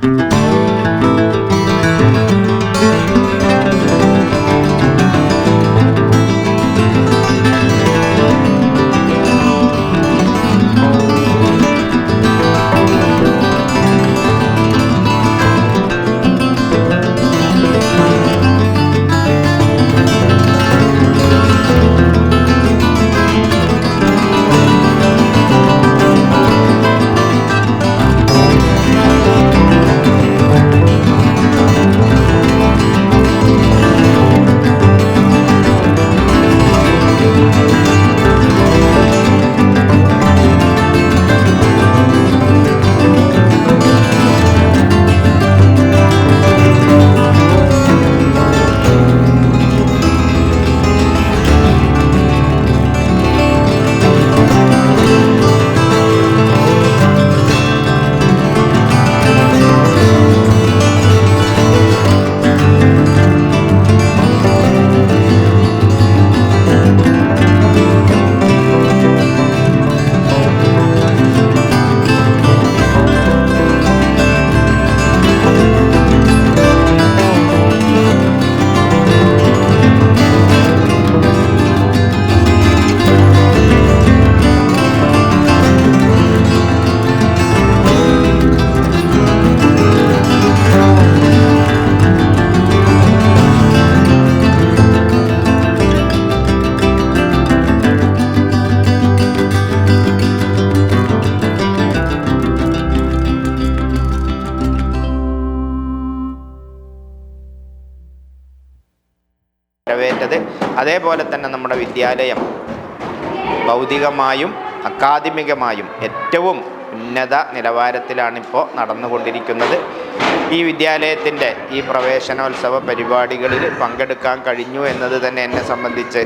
Mm-hmm. വരവേറ്റത് അതേപോലെ തന്നെ നമ്മുടെ വിദ്യാലയം ഭൗതികമായും അക്കാദമികമായും ഏറ്റവും ഉന്നത നിലവാരത്തിലാണിപ്പോൾ നടന്നുകൊണ്ടിരിക്കുന്നത്. ഈ വിദ്യാലയത്തിന്റെ ഈ പ്രവേശനോത്സവ പരിപാടികളിൽ പങ്കെടുക്കാൻ കഴിഞ്ഞു എന്നത് തന്നെ എന്നെ സംബന്ധിച്ച്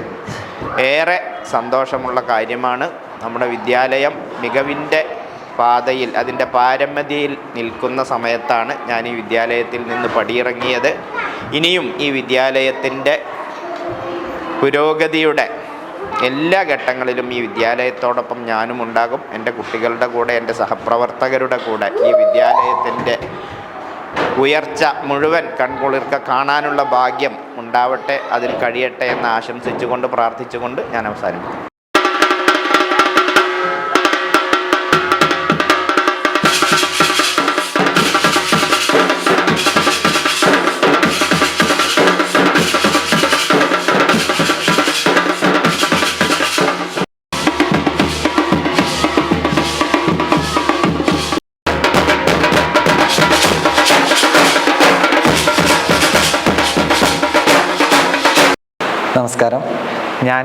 ഏറെ സന്തോഷമുള്ള കാര്യമാണ്. നമ്മുടെ വിദ്യാലയം മികവിന്റെ പാതയിൽ അതിന്റെ പാരമ്യതയിൽ നിൽക്കുന്ന സമയത്താണ് ഞാൻ ഈ വിദ്യാലയത്തിൽ നിന്ന് പടിയിറങ്ങിയത്. ഇനിയും ഈ വിദ്യാലയത്തിന്റെ പുരോഗതിയുടെ എല്ലാ ഘട്ടങ്ങളിലും ഈ വിദ്യാലയത്തോടൊപ്പം ഞാനും ഉണ്ടാകും. എന്റെ കുട്ടികളുടെ കൂടെ എന്റെ സഹപ്രവർത്തകരുടെ കൂടെ ഈ വിദ്യാലയത്തിന്റെ ഉയർച്ച മുഴുവൻ കൺകുളിർക്ക കാണാനുള്ള ഭാഗ്യം ഉണ്ടാവട്ടെ അതിൽ കഴിയട്ടെ എന്ന് ആശംസിച്ചുകൊണ്ട് പ്രാർത്ഥിച്ചുകൊണ്ട് ഞാൻ അവസാനിപ്പിക്കും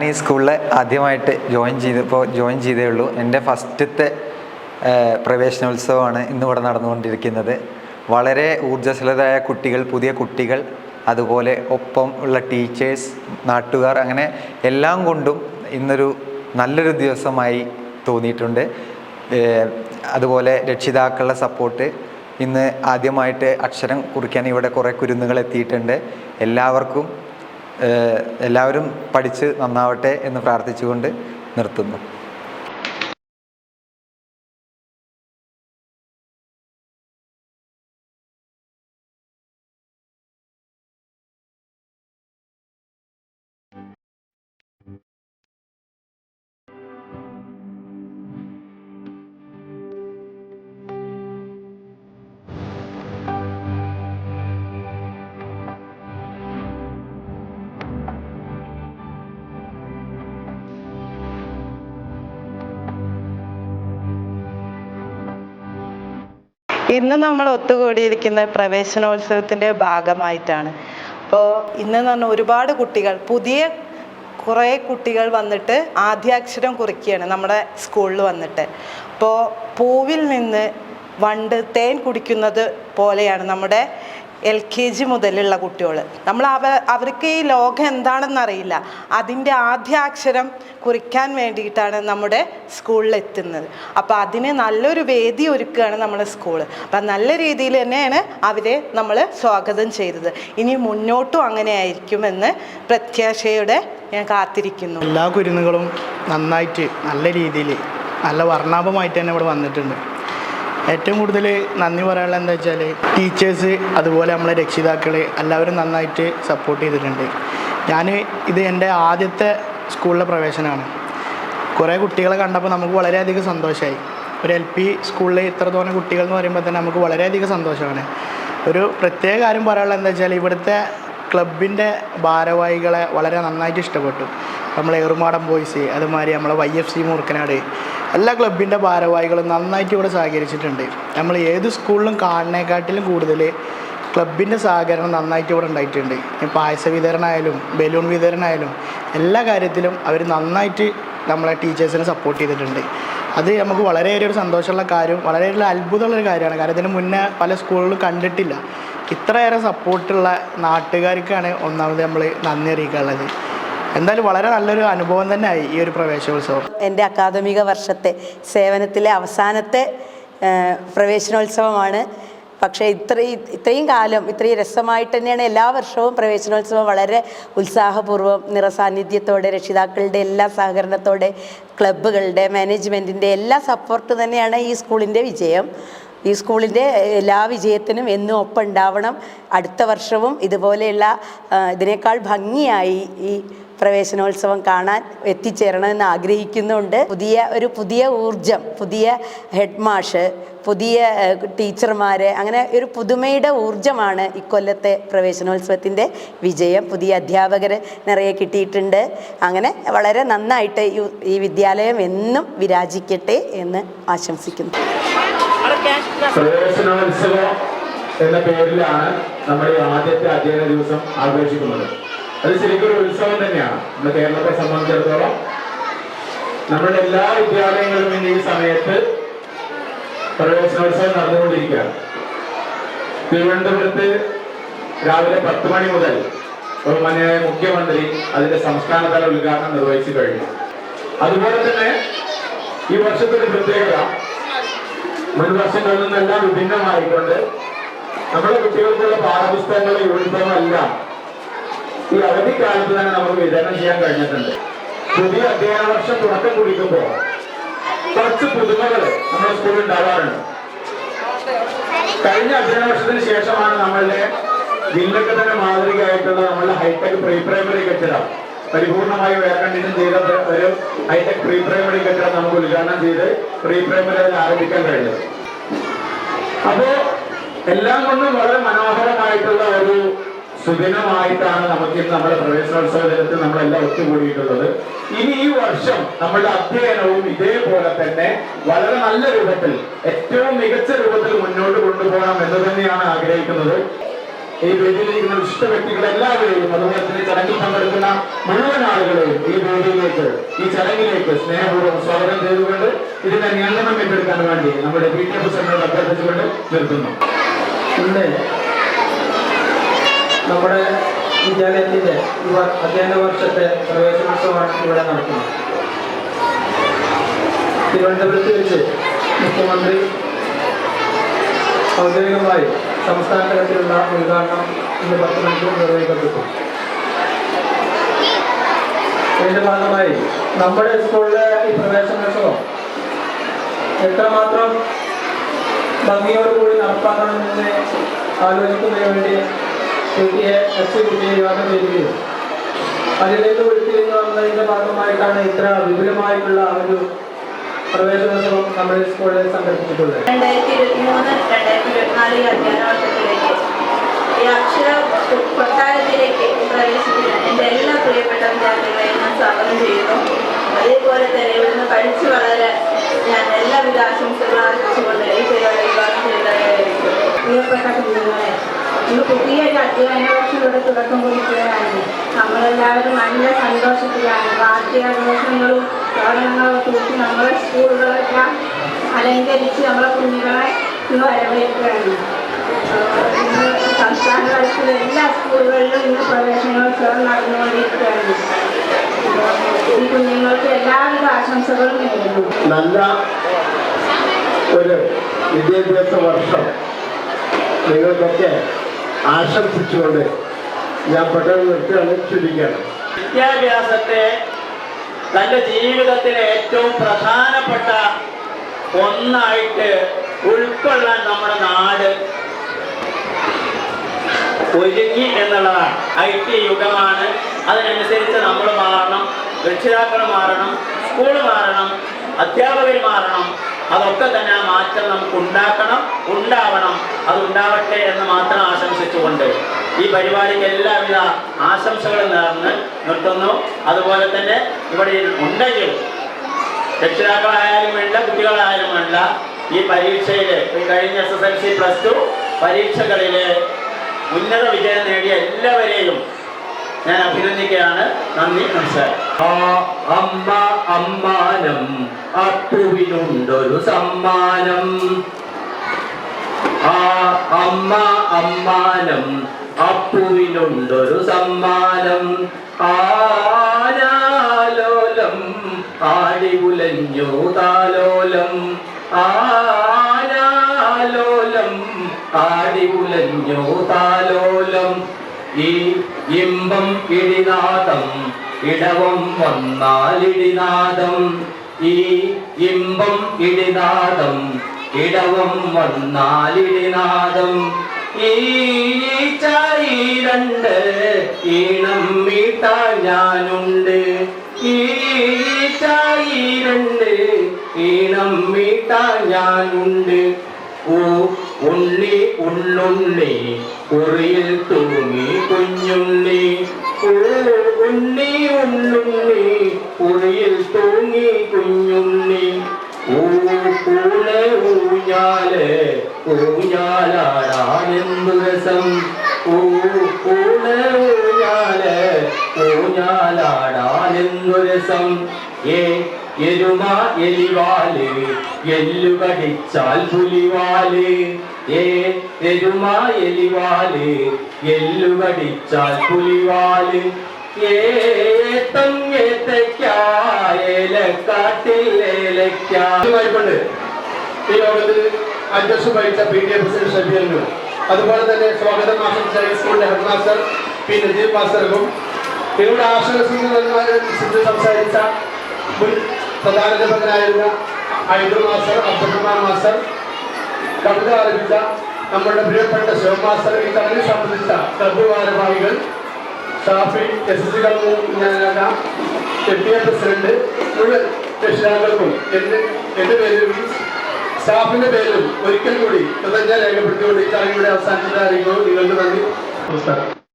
ഈ സ്കൂളിൽ ആദ്യമായിട്ട് ജോയിൻ ചെയ്തപ്പോൾ ജോയിൻ ചെയ്തേ ഉള്ളൂ. എന്റെ ഫസ്റ്റത്തെ പ്രവേശനോത്സവമാണ് ഇന്നിവിടെ നടന്നുകൊണ്ടിരിക്കുന്നത്. വളരെ ഊർജസ്വലരായ കുട്ടികൾ പുതിയ കുട്ടികൾ അതുപോലെ ഒപ്പം ഉള്ള ടീച്ചേഴ്സ് നാട്ടുകാർ അങ്ങനെ എല്ലാം കൊണ്ടും ഇന്നൊരു നല്ലൊരു ദിവസമായി തോന്നിയിട്ടുണ്ട്. അതുപോലെ രക്ഷിതാക്കളുടെ സപ്പോർട്ട് ഇന്ന് ആദ്യമായിട്ട് അക്ഷരം കുറിക്കാൻ ഇവിടെ കുറേ കുരുന്നുകൾ എത്തിയിട്ടുണ്ട്. എല്ലാവർക്കും എല്ലാവരും പഠിച്ച് നന്നാവട്ടെ എന്ന് പ്രാർത്ഥിച്ചുകൊണ്ട് നിർത്തുന്നു. ഇന്ന് നമ്മൾ ഒത്തുകൂടിയിരിക്കുന്ന പ്രവേശനോത്സവത്തിന്റെ ഭാഗമായിട്ടാണ്. അപ്പോൾ ഇന്ന് പറഞ്ഞാൽ ഒരുപാട് കുട്ടികൾ പുതിയ കുറേ കുട്ടികൾ വന്നിട്ട് ആദ്യാക്ഷരം കുറിക്കുകയാണ് നമ്മുടെ സ്കൂളിൽ വന്നിട്ട്. അപ്പോൾ പൂവിൽ നിന്ന് വണ്ട് തേൻ കുടിക്കുന്നത് പോലെയാണ് നമ്മുടെ എൽ കെ ജി മുതലുള്ള കുട്ടികൾ നമ്മൾ അവ അവർക്ക് ഈ ലോകം എന്താണെന്ന് അറിയില്ല അതിന്റെ ആദ്യാക്ഷരം കുറിക്കാൻ വേണ്ടിയിട്ടാണ് നമ്മുടെ സ്കൂളിൽ എത്തുന്നത്. അപ്പോൾ അതിന് നല്ലൊരു വേദി ഒരുക്കുകയാണ് നമ്മുടെ സ്കൂൾ അപ്പം നല്ല രീതിയിൽ തന്നെയാണ് അവരെ നമ്മൾ സ്വാഗതം ചെയ്തത്. ഇനി മുന്നോട്ടും അങ്ങനെ ആയിരിക്കുമെന്ന് പ്രത്യാശയോടെ ഞാൻ കാത്തിരിക്കുന്നു. എല്ലാ കുരുന്നുകളും നന്നായിട്ട് നല്ല രീതിയിൽ നല്ല വർണാഭമായിട്ട് തന്നെ ഇവിടെ വന്നിട്ടുണ്ട്. ഏറ്റവും കൂടുതൽ നന്ദി പറയാനുള്ളത് എന്താ വെച്ചാൽ ടീച്ചേഴ്സ് അതുപോലെ നമ്മളെ രക്ഷിതാക്കൾ എല്ലാവരും നന്നായിട്ട് സപ്പോർട്ട് ചെയ്തിട്ടുണ്ട്. ഞാൻ ഇത് എന്റെ ആദ്യത്തെ സ്കൂളിലെ പ്രവേശനമാണ്. കുറേ കുട്ടികളെ കണ്ടപ്പോൾ നമുക്ക് വളരെയധികം സന്തോഷമായി ഒരു എൽ പി സ്കൂളിൽ ഇത്രത്തോളം കുട്ടികൾ എന്ന് പറയുമ്പോൾ തന്നെ നമുക്ക് വളരെയധികം സന്തോഷമാണ്. ഒരു പ്രത്യേക കാര്യം പറയാനുള്ളത് എന്താ വെച്ചാൽ ഇവിടുത്തെ ക്ലബിന്റെ ഭാരവാഹികളെ വളരെ നന്നായിട്ട് ഇഷ്ടപ്പെട്ടു. നമ്മൾ എറുമാടം ബോയ്സ് അതുമാതിരി നമ്മളെ വൈ എഫ് സി മൂർക്കനാട് എല്ലാ ക്ലബിന്റെ ഭാരവാഹികളും നന്നായിട്ട് ഇവിടെ സഹകരിച്ചിട്ടുണ്ട്. നമ്മൾ ഏത് സ്കൂളിലും കാണുന്നേക്കാട്ടിലും കൂടുതൽ ക്ലബിന്റെ സഹകരണം നന്നായിട്ട് ഇവിടെ ഉണ്ടായിട്ടുണ്ട്. പായസ വിതരണമായാലും ബലൂൺ വിതരണമായാലും എല്ലാ കാര്യത്തിലും അവർ നന്നായിട്ട് നമ്മളെ ടീച്ചേഴ്സിനെ സപ്പോർട്ട് ചെയ്തിട്ടുണ്ട്. അത് നമുക്ക് വളരെയേറെ ഒരു സന്തോഷമുള്ള കാര്യം വളരെയേറെ അത്ഭുതമുള്ളൊരു കാര്യമാണ്. കാരണം ഇതിന് മുന്നേ പല സ്കൂളുകളും കണ്ടിട്ടില്ല. ഇത്രയേറെ സപ്പോർട്ടുള്ള നാട്ടുകാർക്കാണ് ഒന്നാമത് നമ്മൾ നന്ദി അറിയിക്കാനുള്ളത്. എന്തായാലും വളരെ നല്ലൊരു അനുഭവം തന്നെയായി ഈ ഒരു പ്രവേശനോത്സവം. എന്റെ അക്കാദമിക വർഷത്തെ സേവനത്തിലെ അവസാനത്തെ പ്രവേശനോത്സവമാണ്. പക്ഷേ ഇത്രയും ഇത്രയും കാലം ഇത്രയും രസമായിട്ട് തന്നെയാണ് എല്ലാ വർഷവും പ്രവേശനോത്സവം വളരെ ഉത്സാഹപൂർവം നിറസാന്നിധ്യത്തോടെ രക്ഷിതാക്കളുടെ എല്ലാ സഹകരണത്തോടെ ക്ലബ്ബുകളുടെ മാനേജ്മെന്റിന്റെ എല്ലാ സപ്പോർട്ട് തന്നെയാണ് ഈ സ്കൂളിന്റെ വിജയം. ഈ സ്കൂളിന്റെ എല്ലാ വിജയത്തിനും എന്നും ഒപ്പം ഉണ്ടാവണം അടുത്ത വർഷവും ഇതുപോലെയുള്ള ഇതിനേക്കാൾ ഭംഗിയായി ഈ പ്രവേശനോത്സവം കാണാൻ എത്തിച്ചേരണമെന്ന് ആഗ്രഹിക്കുന്നുണ്ട്. പുതിയ ഒരു പുതിയ ഊർജം പുതിയ ഹെഡ് മാഷ് പുതിയ ടീച്ചർമാർ അങ്ങനെ ഒരു പുതുമയുടെ ഊർജമാണ് ഇക്കൊല്ലത്തെ പ്രവേശനോത്സവത്തിന്റെ വിജയം. പുതിയ അധ്യാപകർ നിറയെ കിട്ടിയിട്ടുണ്ട്. അങ്ങനെ വളരെ നന്നായിട്ട് ഈ- വിദ്യാലയം എന്നും വിരാജിക്കട്ടെ എന്ന് ആശംസിക്കുന്നു. പ്രവേശനോത്സവം എന്ന പേരിലാണ് നമ്മുടെ ആദ്യത്തെ അധ്യയന ദിവസം ആഘോഷിക്കുന്നത്. അത് ശരിക്കും ഒരു ഉത്സവം തന്നെയാണ്. നമ്മുടെ കേരളത്തെ സംബന്ധിച്ചിടത്തോളം നമ്മുടെ എല്ലാ വിദ്യാലയങ്ങളിലും ഇന്ന് ഈ സമയത്ത് പ്രവേശനോത്സവം നടന്നുകൊണ്ടിരിക്കുകയാണ്. തിരുവനന്തപുരത്ത് രാവിലെ പത്ത് മണി മുതൽ ബഹുമാന്യായ മുഖ്യമന്ത്രി അതിന്റെ സംസ്ഥാനതല ഉദ്ഘാടനം നിർവഹിച്ചു കഴിഞ്ഞു. അതുപോലെ തന്നെ ഈ വർഷത്തെ പ്രത്യേകത മുൻ വർഷങ്ങളിൽ നിന്നെല്ലാം വിഭിന്നമായിക്കൊണ്ട് നമ്മുടെ കുട്ടികൾക്കുള്ള പാഠപുസ്തകങ്ങളും യൂണിഫോം എല്ലാം ഈ അവധിക്കാലത്ത് തന്നെ നമുക്ക് വിതരണം ചെയ്യാൻ കഴിഞ്ഞിട്ടുണ്ട്. പുതിയ അധ്യയന വർഷം തുടക്കം കുറിക്കുമ്പോൾ കുറച്ച് പുതുമകൾ നമ്മുടെ സ്കൂളിൽ ഉണ്ടാവാറുണ്ട്. കഴിഞ്ഞ അധ്യയന വർഷത്തിന് ശേഷമാണ് നമ്മളുടെ ജില്ലക്ക് തന്നെ മാതൃകയായിട്ടുള്ള നമ്മളുടെ ഹൈടെക് പ്രീ പ്രൈമറി കെട്ടിടം പരിപൂർണമായി എയർ കണ്ടീഷൻ ചെയ്ത ഒരു ഹൈടെക് പ്രീ പ്രൈമറി കെട്ടിടം നമുക്ക് ഉദ്ഘാടനം ചെയ്ത് പ്രീ പ്രൈമറി ആരംഭിക്കാൻ കഴിഞ്ഞത്. അപ്പോ എല്ലാം കൊണ്ടും വളരെ മനോഹരമായിട്ടുള്ള ഒരു സുദിനമായിട്ടാണ് നമുക്ക് നമ്മുടെ പ്രവേശനോത്സവ ദിനത്തിൽ നമ്മളെല്ലാം ഒത്തുകൂടിയിട്ടുള്ളത്. ഇനി ഈ വർഷം നമ്മളുടെ അധ്യയനവും ഇതേപോലെ തന്നെ വളരെ നല്ല രൂപത്തിൽ ഏറ്റവും മികച്ച രൂപത്തിൽ മുന്നോട്ട് കൊണ്ടുപോകണം എന്ന് തന്നെയാണ് ആഗ്രഹിക്കുന്നത്. ഈ വേദിയിലിരിക്കുന്ന വിശിഷ്ട വ്യക്തികൾ എല്ലാവരെയും അതുപോലെ തന്നെ ചടങ്ങിൽ പങ്കെടുക്കുന്ന മുഴുവൻ ആളുകളെയും ഈ വേദിയിലേക്ക് ഈ ചടങ്ങിലേക്ക് സ്നേഹപൂർവം സ്വാഗതം ചെയ്തുകൊണ്ട് ഇതിന്റെ നിയന്ത്രണം ഏറ്റെടുക്കാൻ വേണ്ടി നമ്മുടെ പി ടി പ്രസിഡന്റിനോട് അഭ്യർത്ഥിച്ചുകൊണ്ട് നിർത്തുന്നു. നമ്മുടെ വിദ്യാലയത്തിന്റെ ഈ അധ്യയന വർഷത്തെ പ്രവേശനോത്സവമാണ് ഇവിടെ നടക്കുന്നത്. തിരുവനന്തപുരത്ത് വെച്ച് മുഖ്യമന്ത്രി ഔദ്യോഗികമായി സംസ്ഥാന തലത്തിലുള്ള ഉദ്ഘാടനം ഇന്ന് പത്ത് മണിക്കൂർ നിർവഹിക്കപ്പെട്ടു. ഇതിന്റെ ഭാഗമായി നമ്മുടെ സ്കൂളിലെ ഈ പ്രവേശനോത്സവം എത്രമാത്രം ഭംഗിയോടുകൂടി നടപ്പാക്കണമെന്ന് ആലോചിക്കുന്നതിന് വേണ്ടി കുട്ടിയെ വിവാഹം ചെയ്യുകയും അതിലേക്ക് വിളിച്ചിരുന്നു വന്നതിന്റെ ഭാഗമായിട്ടാണ് ഇത്ര വിപുലമായിട്ടുള്ള ഒരു പ്രവേശനോത്സവം നമ്മുടെ സ്കൂളിൽ സംഘടിപ്പിച്ചിട്ടുള്ളത്. രണ്ടായിരത്തി ഇരുപത്തി മൂന്ന് രണ്ടായിരത്തി ഇരുപത്തിനാല് അധ്യയന വർഷത്തിലേക്ക് ഈ അക്ഷര കൊട്ടാരത്തിലേക്ക് പ്രവേശിക്കുന്ന എന്റെ എല്ലാ പ്രിയപ്പെട്ട വിദ്യാർത്ഥികളെയും ഞാൻ സ്വാഗതം ചെയ്യുന്നു. അതേപോലെ തന്നെ ഇവിടുന്ന് പഠിച്ചു വളരെ ഞാൻ എല്ലാവിധ ആശംസകളും ആർജിച്ചുകൊണ്ട് ഈ പരിപാടി വിവാഹം ചെയ്തതായിരിക്കും പ്രിയപ്പെട്ട കുഞ്ഞുങ്ങളെ ഇന്ന് പുതിയൊരു അധ്യയന വർഷത്തോടെ തുടക്കം കുറിക്കുകയാണ് നമ്മളെല്ലാവരും നല്ല സന്തോഷത്തിലാണ്. വാദ്യാഘോഷങ്ങളും തോരണങ്ങളും തൂക്കി നമ്മളെ സ്കൂളുകളൊക്കെ അലങ്കരിച്ച് നമ്മളെ കുഞ്ഞുങ്ങളെ ഇന്ന് വരവേൽക്കുകയാണ്. സംസ്ഥാന തലത്തിലെ എല്ലാ സ്കൂളുകളിലും ഇന്ന് പ്രവേശനോത്സവം നടന്നുകൊണ്ടിരിക്കുകയാണ്. ഈ കുഞ്ഞുങ്ങൾക്ക് എല്ലാവിധ ആശംസകളും നേരുന്നു. നല്ല ഒരു വിദ്യാഭ്യാസ വർഷം. നിങ്ങൾക്കൊക്കെ ആശംസിച്ചുകൊണ്ട് ഞാൻ പെട്ടെന്ന് നിർത്തുകയാണ്. ചുരുക്കുകയാണ് വിദ്യാഭ്യാസത്തെ തന്റെ ജീവിതത്തിലെ ഏറ്റവും പ്രധാനപ്പെട്ട ഒന്നായിട്ട് ഉൾക്കൊള്ളാൻ നമ്മുടെ നാട് ഒരുങ്ങി എന്നുള്ളതാണ്. ഐ ടി യുഗമാണ്. അതിനനുസരിച്ച് നമ്മൾ മാറണം. രക്ഷിതാക്കൾ മാറണം. സ്കൂൾ മാറണം. അധ്യാപകർ മാറണം. അതൊക്കെ തന്നെ ആ മാറ്റം നമുക്ക് ഉണ്ടാക്കണം ഉണ്ടാവണം. അത് ഉണ്ടാവട്ടെ എന്ന് മാത്രം ആശംസിച്ചുകൊണ്ട് ഈ പരിപാടിക്ക് എല്ലാവിധ ആശംസകളും നേർന്ന് നിർത്തുന്നു. അതുപോലെ തന്നെ ഇവിടെ ഉണ്ടെങ്കിൽ രക്ഷിതാക്കളായാലും വേണ്ട കുട്ടികളായാലും വേണ്ട ഈ പരീക്ഷയിൽ കഴിഞ്ഞ S S L C plus two പരീക്ഷകളിൽ ഉന്നത വിജയം നേടിയ എല്ലാവരെയും ഞാൻ അഭിനന്ദിക്കുകയാണ്. നന്ദി നമസ്കാരം. അമ്മ അമ്മാനം അപ്പുവിനുണ്ടൊരു സമ്മാനം. ആ അമ്മ അമ്മാനം അപ്പുവിനുണ്ടൊരു സമ്മാനം. ആനാലോലം ആടി ഉലഞ്ഞു താലോലം. ആനാലോലം ആടി ഉലഞ്ഞു താലോലം. ഈ ഇമ്പം ഇടിനാദം ഇടവം വന്നാലിടിനാദം. ഈ ഇമ്പം ഇടിനാദം ഇടവം വന്നാലിടിനാദം. ഈ ചായിരണ്ട് ഈണം മീട്ടാൻ ഞാനുണ്ട്. ഈ ചായിരണ്ട് ഈണം മീട്ടാൻ ഞാനുണ്ട്. ഓ ഉള്ളി ഉള്ളുള്ളി കുറിയിൽ തൂങ്ങി കുഞ്ഞുണ്ണി. ഓ ഉണ്ണി ഉണ്ണുണ്ണി കുറിയിൽ തൂങ്ങി കുഞ്ഞുണ്ണി. ഊ പൂളെ ഊഞ്ഞാൽ ഊഞ്ഞാലാടാനെന്തു രസം? ഊ പൂളെ ഊഞ്ഞാൽ ഊഞ്ഞാലാടാനെന്തു രസം? ഏ എരുമ എലിവാൽ എല്ലു പുലിവാൽ. ഏ എരുമ എലിവാൽ എല്ലു പുലിവാൽ ഈ അതുപോലെ തന്നെ സ്വാഗതം സ്കൂളിന്റെ മാസ്റ്റർ പി നജീബ് മാസ്റ്റർക്കും. നിങ്ങളുടെ സംസാരിച്ച പ്രധാനാധ്യാപകനായിരുന്ന ഐദുൽ മാസ്റ്റർ അബ്ദുറഹ്മാൻ മാസ്റ്റർ കവിത ആരംഭിച്ച നമ്മുടെ പ്രിയപ്പെട്ട ശിവമാസ്റ്റർ ഈ ചടങ്ങിൽ സംബന്ധിച്ച ക്ലബ്ബ് ഭാരവാഹികൾ Shafi S S C A ഞാനാകാം M P A president മുഴുവൻ രക്ഷിതാക്കൾക്കും എന്റെ എന്റെ പേരിലും സ്റ്റാഫിന്റെ പേരിലും ഒരിക്കൽ കൂടി കൃതജ്ഞ രേഖപ്പെടുത്തിക്കൊണ്ട് ഈ ചടങ്ങിലൂടെ അവസാനിച്ചിട്ട് അറിയിക്കുന്നു. നിങ്ങൾക്ക് നന്ദി. നമസ്കാരം.